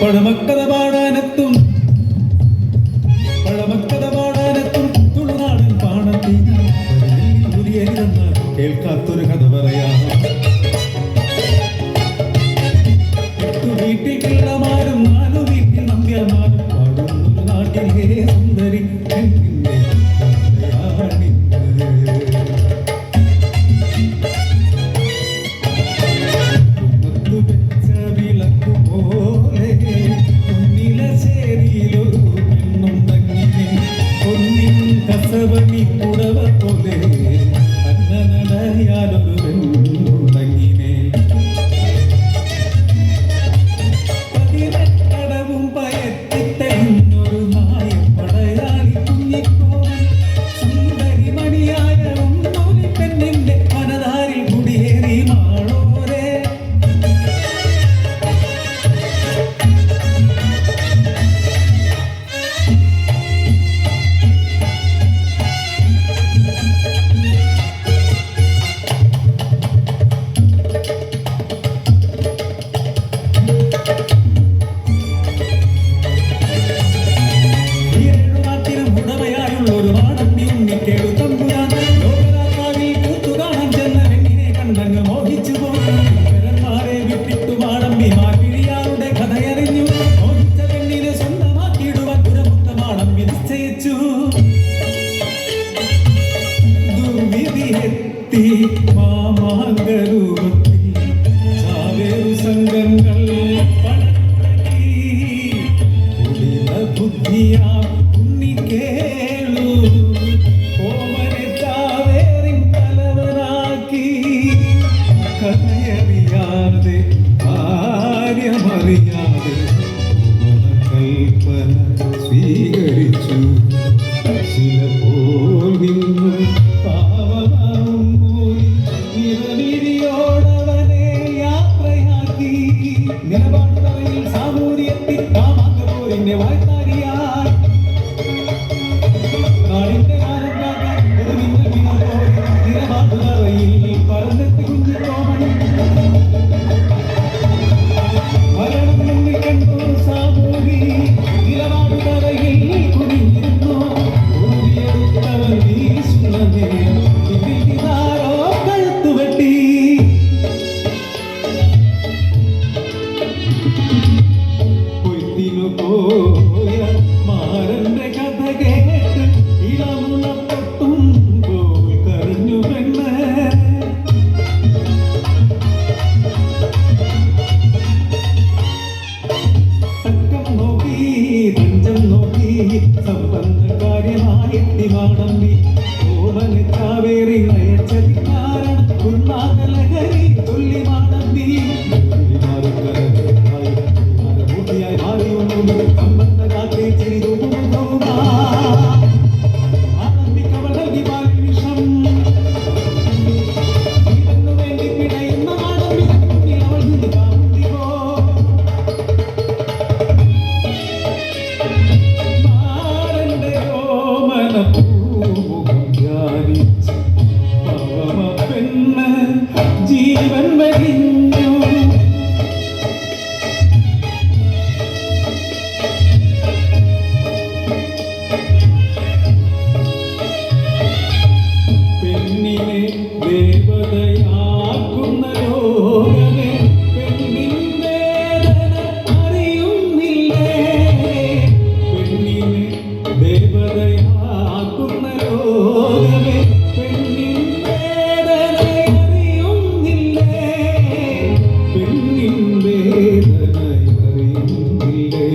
പഴമക്കഥ പാട கசவணி புடவ போலே മാമാങ്കരൂപത്തിൽ ചാവേറു സംഘങ്ങൾ പട്ടി ബുദ്ധിയാ ഉണ്ണിക്കേ धन्यवाद കാവേറി നയച്ചതി കാരണം ഉന്മാദലഹരി തുല്യ വേദനയിലേ